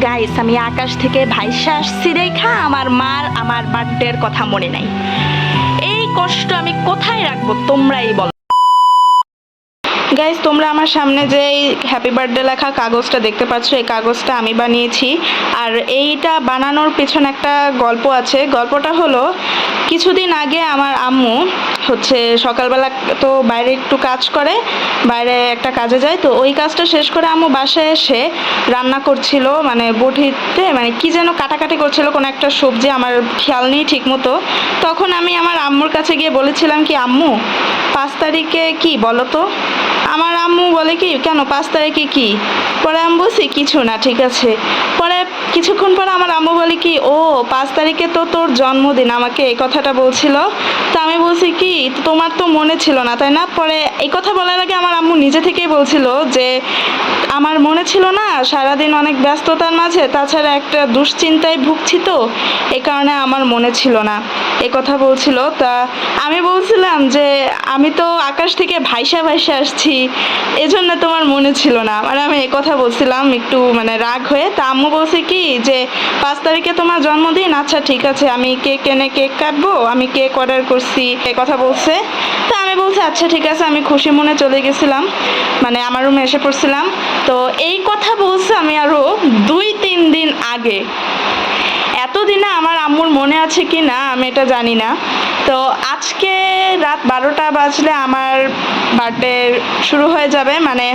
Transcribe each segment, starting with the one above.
Guys আমি আকাশ থেকে ভাইসা আসছি রেখা আমার মার, আমার বার্থডের কথা মনে নাই। এই কষ্ট আমি কোথায় রাখব তোমরাই বলো। গাইস তোমরা আমার সামনে যে এই হ্যাপি বার্থডে লেখা কাগজটা দেখতে পাচ্ছ, এই কাগজটা আমি বানিয়েছি। আর এইটা বানানোর পেছনে একটা গল্প আছে। গল্পটা হলো, কিছুদিন আগে আমার আম্মু হচ্ছে সকালবেলা তো বাইরে একটু কাজ করে, বাইরে একটা কাজে যায়, তো ওই কাজটা শেষ করে আম্মু বাসায় এসে রান্না করছিল মানে বটিতে মানে কি যেন কাটাকাটি করছিল, কোনো একটা সবজি আমার খেয়াল নেই ঠিক মতো তখন আমি আমার আম্মুর কাছে গিয়ে বলেছিলাম কি, আম্মু, পাঁচ তারিখে কি বলো তো? আমার আম্মু বলে কি কেন? পাঁচ তারিখে কি? পরে আমি বলছি, কিছু না, ঠিক আছে। পরে কিছুক্ষণ পরে আমার আম্মু বলে কি, ও, পাঁচ তারিখে তো তোর জন্মদিন। আমাকে এই কথাটা বলছিল। তো আমি বলছি কি, তোমার তো মনে ছিল না, তাই না? পরে এই কথা বলার আগে আমার আম্মু নিজে থেকেই বলছিল যে, আমার মনে ছিল না, সারাদিন অনেক ব্যস্ততার মাঝে, তাছাড়া একটা দুশ্চিন্তায় ভুগছি তো, এ কারণে আমার মনে ছিল না। এই কথা বলছিল। তা আমি বলছিলাম যে, আমি তো আকাশ থেকে ভাইসা ভাইসা আসছি, এজন্য তোমার মনে ছিল না। মানে আমি এই কথা বলছিলাম, একটু মানে রাগ হয়ে। তা আম্মু বলছে কি যে, পাঁচ তারিখে তোমার জন্মদিন? আচ্ছা ঠিক আছে, আমি কেক এনে কেক কাটবো, আমি কেক অর্ডার করছি এ কথা বলছে। তা আমি বলছি আচ্ছা ঠিক আছে, আমি খুশি মনে চলে গেছিলাম মানে আমার রুমে এসে পড়ছিলাম। তো এই কথা বলছে আমি আরও দুই, তিন দিন আগে। এতদিনে আমার আম্মুর মনে আছে কি না, আমি এটা জানি না। তো আজকে রাত বারোটা বাজলে আমার বার্থডে শুরু হয়ে যাবে মানে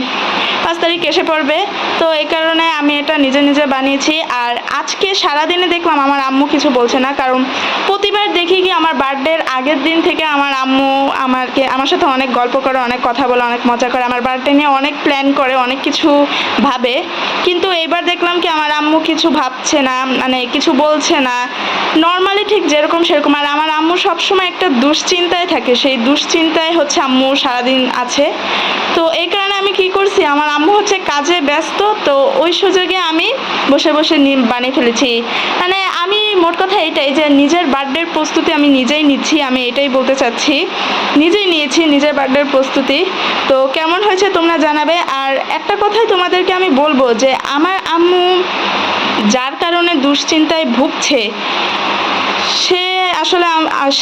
পাঁচ তারিখ এসে পড়বে। তো এই কারণে আমি এটা নিজে নিজে বানিয়েছি। আর আজকে সারাদিনে দেখলাম আমার আম্মু কিছু বলছে না, কারণ প্রতিবার দেখি কি আমার বার্থডের আগের দিন থেকে আমার আম্মু আমাকে আমার সাথে অনেক গল্প করে, অনেক কথা বলে, অনেক মজা করে, আমার বার্থডে নিয়ে অনেক প্ল্যান করে, অনেক কিছু ভাবে। কিন্তু এবার দেখলাম কি আমার আম্মু কিছু ভাবছে না মানে কিছু বলছে না। নর্মালি ঠিক যেরকম সেরকম। আর আমার আম্মু সবসময় একটা দুশ্চিন্তায় থাকে। সেই দুশ্চিন্তায় হচ্ছে আম্মু সারাদিন আছে। তো এই কারণে আমি কি করছি, আমার আম্মু হচ্ছে কাজে ব্যস্ত। তো ওই সুযোগে আমি বসে বসে বানিয়ে ফেলেছি। মানে আমি মোট কথা এটাই যে নিজের বার্থডের প্রস্তুতি আমি নিজেই নিচ্ছি, আমি এটাই বলতে চাচ্ছি। নিজেই নিয়েছি নিজের বার্থডের প্রস্তুতি। তো কেমন হয়েছে তোমরা জানাবে। আর একটা কথাই তোমাদেরকে আমি বলব যে আমার আম্মু যার কারণে দুশ্চিন্তায় ভুগছে সে আসলে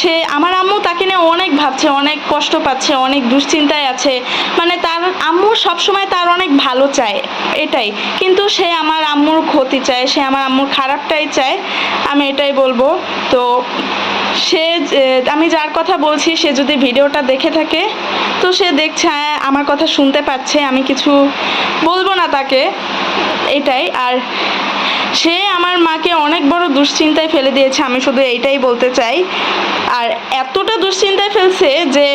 সে আমার আম্মু তাকে নিয়ে অনেক ভাবছে অনেক কষ্ট পাচ্ছে অনেক দুশ্চিন্তায় আছে। মানে তার আম্মু সবসময় তার অনেক ভালো চায় এটাই। কিন্তু সে আমার আম্মুর ক্ষতি চায় সে আমার আম্মুর খারাপটাই চায় আমি এটাই বলব। তো সে আমি যার কথা বলছি সে যদি ভিডিওটা দেখে থাকে তো সে দেখছে হ্যাঁ, আমার কথা শুনতে পাচ্ছে আমি কিছু বলব না তাকে এটাই। আর সে আমার মাকে অনেক বড় দুশ্চিন্তায় ফেলে দিয়েছে আমি শুধু এইটাই বলতে চাই। আর এতটা দুশ্চিন্তায় ফেলছে যে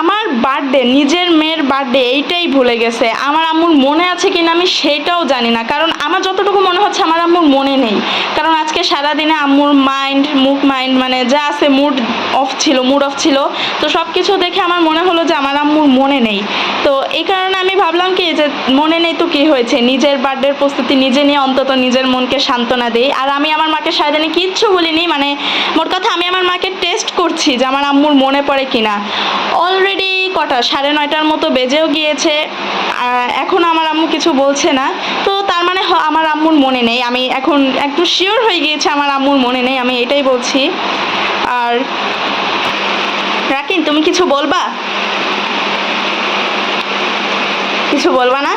আমার বার্থডে নিজের মেয়ের বার্থডে এইটাই ভুলে গেছে। আমার আম্মুর মনে আছে কিনা আমি সেটাও জানি না। কারণ আমার যতটুকু মনে হচ্ছে আমার আম্মুর মনে নেই। সারাদিনে আম্মুর মাইন্ড মুড মাইন্ড মানে যা আছে মুড অফ ছিল মুড অফ ছিল, তো সব কিছু দেখে আমার মনে হলো যে আমার আম্মুর মনে নেই। তো এই কারণে আমি ভাবলাম কি, যে মনে নেই তো কি হয়েছে? নিজের বার্থডের প্রস্তুতি নিজে নিয়ে অন্তত নিজের মনকে সান্ত্বনা দিই। আর আমি আমার মাকে সারাদিনে কিচ্ছু বলিনি মানে মোট কথা আমি আমার মাকে টেস্ট করছি যে আমার আম্মুর মনে পড়ে কিনা। অলরেডি কটা? সাড়ে নয়টার মতো বেজেও গিয়েছে। এখন আমার আম্মু কিছু বলছে না। তো তার মানে আমার আম্মুর মনে নেই। আমি এখন একটু শিওর হয়ে গিয়েছে আমার আম্মুর মনে নেই, আমি এটাই বলছি। আর রাকিন, তুমি কিছু বলবা? কিছু বলবা না?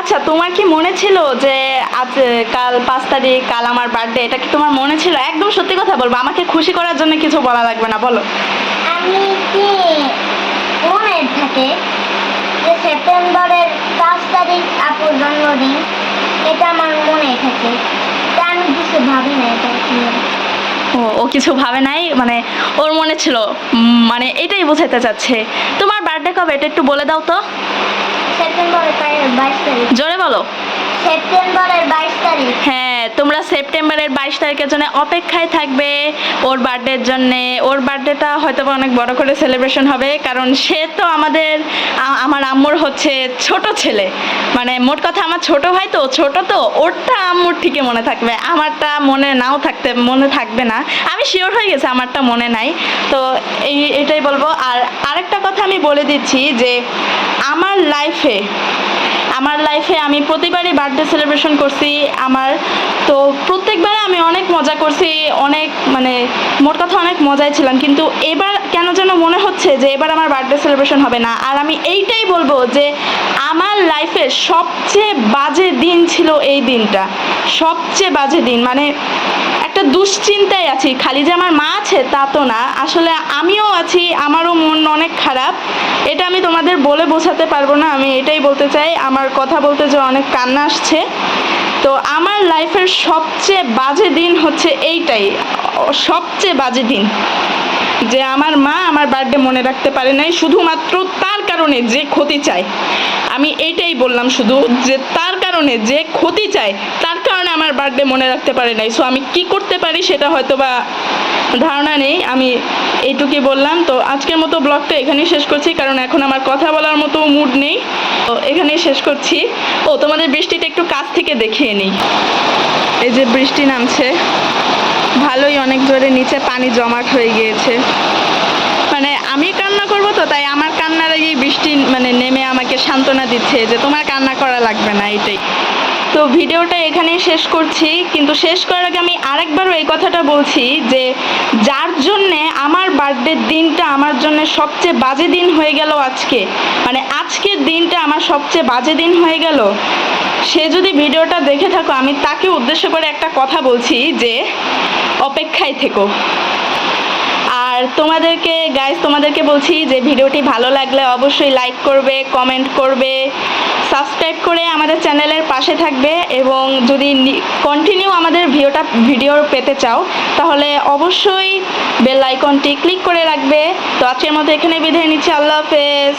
আচ্ছা তোমার কি মনে ছিল যে আজ কাল পাঁচ তারিখ, কাল আমার বার্থডে এটা কি তোমার মনে ছিল? একদম সত্যি কথা বলব, আমাকে খুশি করার জন্য কিছু বলা লাগবে না, বলো। আমি কি মনে থাকে যে সেপ্টেম্বরের পাঁচ তারিখ আপুর জন্মদিন? এটা আমার মনে থাকে। তা আমি কিছু ভাবি না এটা কি ও ও কিছু ভাবে নাই? মানে ওর মনে ছিল মানে এটাই বোঝাতে চাচ্ছে। তোমার বার্থডে কবে? এটা একটু বলে দাও তো। সেপ্টেম্বরের বাইশ তারিখ। জোরে বলো। সেপ্টেম্বরের বাইশ তারিখ। হ্যাঁ। তোমরা সেপ্টেম্বরের বাইশ তারিখের জন্য অপেক্ষায় থাকবে ওর বার্থডের জন্যে। ওর বার্থডেটা হয়তো অনেক বড় করে সেলিব্রেশন হবে, কারণ সে তো আমাদের আমার আম্মুর হচ্ছে ছোট ছেলে। মানে মোট কথা আমার ছোট ভাই তো, ছোট তো, ওরটা আম্মুর ঠিকই মনে থাকবে। আমারটা মনে নাও থাকতে, মনে থাকবে না। আমি শিওর হয়ে গেছি আমারটা মনে নাই। তো এই, এটাই বলব। আর আরেকটা কথা আমি বলে দিচ্ছি যে, আমার লাইফে আমার লাইফে আমি প্রতিবারই বার্থডে সেলিব্রেশন করছি। আমার তো প্রত্যেকবারে আমি অনেক মজা করছি, অনেক মানে মোট কথা অনেক মজায় ছিলাম। কিন্তু এবার কেন যেন মনে হচ্ছে যে এবার আমার বার্থডে সেলিব্রেশন হবে না। আর আমি এইটাই বলব যে আমার লাইফের সবচেয়ে বাজে দিন ছিল এই দিনটা। সবচেয়ে বাজে দিন। মানে একটা দুশ্চিন্তায় আছি। খালি যে আমার মা আছে, তা তো না। আসলে আমিও আছি, আমারও মন অনেক খারাপ। এটা আমি তোমাদের বলে বোঝাতে পারব না। আমি এটাই বলতে চাই, আমার কথা বলতে যে অনেক কান্না আসছে। তো আমার লাইফের সবচেয়ে বাজে দিন হচ্ছে এইটাই। সবচেয়ে বাজে দিন। যে আমার মা আমার বার্থডে মনে রাখতে পারে নাই, শুধুমাত্র তার কারণে যে ক্ষতি চায়। আমি এইটাই বললাম শুধু যে তার কারণে যে ক্ষতি চায়, তার কারণে আমার বার্থডে মনে রাখতে পারে নাই। সো আমি কি করতে পারি সেটা হয়তো বা ধারণা নেই। আমি এইটুকুই বললাম। তো আজকের মতো ব্লগটা এখানেই শেষ করছি, কারণ এখন আমার কথা বলার মতো মুড নেই। তো এখানেই শেষ করছি। ও, তোমাদের বৃষ্টিটা একটু কাছ থেকে দেখিয়ে নিই। এই যে বৃষ্টি নামছে। ভালোই অনেক জোরে নিচে পানি জমাট হয়ে গিয়েছে। মানে আমি কান্না করব তো, তাই আমার কান্নার আগেই বৃষ্টি মানে নেমে আমাকে সান্ত্বনা দিচ্ছে যে তোমার কান্না করা লাগবে না এটাই তো ভিডিওটা এখানেই শেষ করছি, কিন্তু শেষ করার আগে আমি আরেকবারও এই কথাটা বলছি যে যার জন্যে আমার বার্থডের দিনটা আমার জন্য সবচেয়ে বাজে দিন হয়ে গেল আজকে মানে আজকের দিনটা আমার সবচেয়ে বাজে দিন হয়ে গেল, সে যদি ভিডিওটা দেখে থাকো, আমি তাকে উদ্দেশ্য করে একটা কথা বলছি যে অপেক্ষায় থেকো। আর তোমাদেরকে গাইজ তোমাদেরকে বলছি যে ভিডিওটি ভালো লাগলে অবশ্যই লাইক করবে কমেন্ট করবে সাবস্ক্রাইব করে আমাদের চ্যানেলের পাশে থাকবে এবং যদি কন্টিনিউ আমাদের ভিডিওটা, ভিডিও পেতে চাও, তাহলে অবশ্যই বেল আইকনটি ক্লিক করে রাখবে। তো আজকের মতো এখানে বিদায় নিচ্ছি। আল্লাহ হাফেজ।